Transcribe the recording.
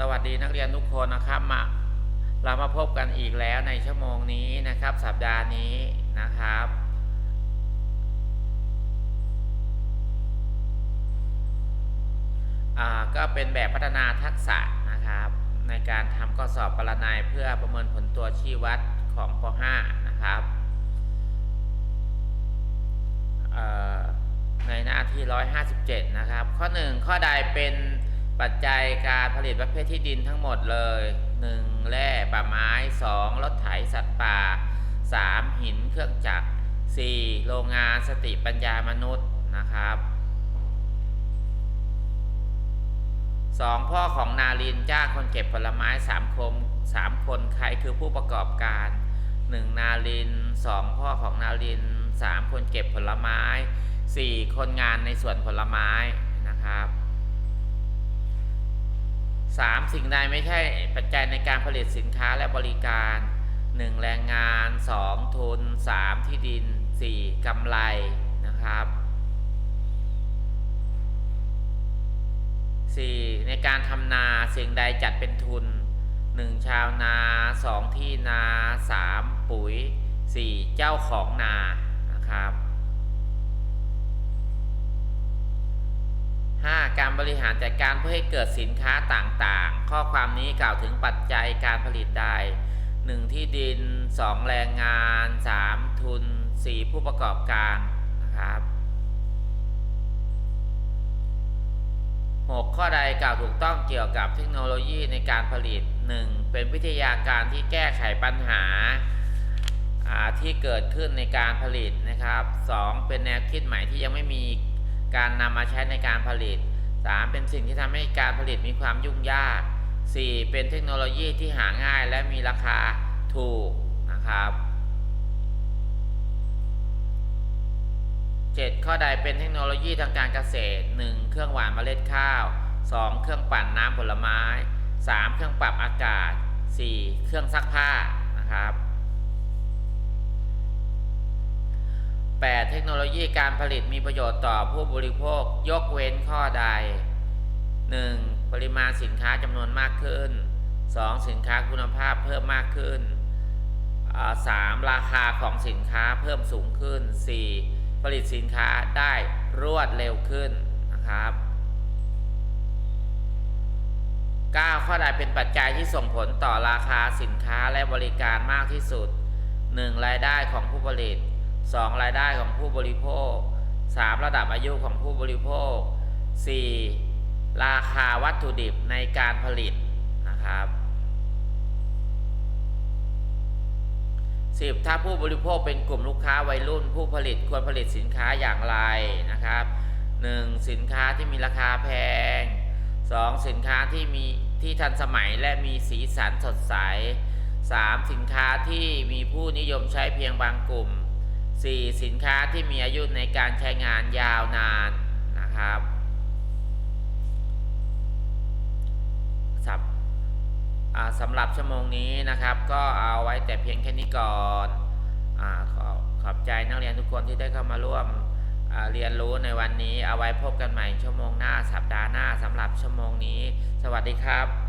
สวัสดีนักเรียนทุกคนนะครับมาเรามาพบกันอีกแล้วในชั่วโมงนี้นะครับ สัปดาห์นี้นะครับ ก็เป็นแบบพัฒนาทักษะนะครับ ในการทำข้อสอบปรนัยเพื่อประเมินผลตัวชี้วัดของป .5 นะครับในหน้าที่ 157 นะครับ ข้อ 1 ข้อใดเป็น ปัจจัยการผลิตประเภทที่ดินทั้งหมดเลย 1. แร่ป่าไม้ 2. รถไถสัตว์ป่า 3. หินเครื่องจักร 4. โรงงานสติปัญญามนุษย์นะครับสองพ่อของนารินจ้างคนเก็บผลไม้สามคมสามคนใครคือผู้ประกอบการหนึ่งนารินสองพ่อของนารินสามคนเก็บผลไม้สี่คนงานในสวนผลไม้นะครับ สามสิ่งใดไม่ใช่ปัจจัยในการผลิตสินค้าและบริการหนึ่งแรงงานสองทุนสามที่ดินสี่กำไรนะครับ 4. ในการทำนาสิ่งใดจัดเป็นทุน 1. ชาวนา 2. ที่นา 3. ปุ๋ย 4. เจ้าของนานะครับ 5. การบริหารจัดการเพื่อให้เกิดสินค้าต่างๆ ข้อความนี้กล่าวถึงปัจจัยการผลิตใด 1. ที่ดิน 2. แรงงาน 3. ทุน 4. ผู้ประกอบการนะครับ 6. ข้อใดกล่าวถูกต้องเกี่ยวกับเทคโนโลยีในการผลิต 1. เป็นวิทยาการที่แก้ไขปัญหาที่เกิดขึ้นในการผลิตนะครับ 2. เป็นแนวคิดใหม่ที่ยังไม่มี การนำมาใช้ในการผลิต 3. เป็นสิ่งที่ทำให้การผลิตมีความยุ่งยาก 4. เป็นเทคโนโลยีที่หาง่ายและมีราคาถูกนะครับ 7. ข้อใดเป็นเทคโนโลยีทางการเกษตร 1. เครื่องหว่านเมล็ดข้าว 2. เครื่องปั่นน้ำผลไม้ 3. เครื่องปรับอากาศ 4. เครื่องซักผ้านะครับ 8. เทคโนโลยีการผลิตมีประโยชน์ต่อผู้บริโภคยกเว้นข้อใด 1. ปริมาณสินค้าจำนวนมากขึ้น 2. สินค้าคุณภาพเพิ่มมากขึ้นอ่าสามราคาของสินค้าเพิ่มสูงขึ้น 4. ผลิตสินค้าได้รวดเร็วขึ้นนะครับ 9. ข้อใดเป็นปัจจัยที่ส่งผลต่อราคาสินค้าและบริการมากที่สุด 1. รายได้ของผู้ผลิต 2. รายได้ของผู้บริโภค 3. ระดับอายุของผู้บริโภค 4. ราคาวัตถุดิบในการผลิตนะครับ 10. ถ้าผู้บริโภคเป็นกลุ่มลูกค้าวัยรุ่น ผู้ผลิตควรผลิตสินค้าอย่างไรนะครับ 1. สินค้าที่มีราคาแพง 2. สินค้าที่มีที่ทันสมัยและมีสีสันสดใส 3. สินค้าที่มีผู้นิยมใช้เพียงบางกลุ่ม 4. สินค้าที่มีอายุในการใช้งานยาวนานนะครับสับอ่าสำหรับชั่วโมงนี้นะครับ ก็เอาไว้แต่เพียงแค่นี้ก่อนอขอขอบใจนักเรียนทุกคนที่ได้เข้ามาร่วมเรียนรู้ในวันนี้ เอาไว้พบกันใหม่ชั่วโมงหน้าสัปดาห์หน้าสำหรับชั่วโมงนี้ สวัสดีครับ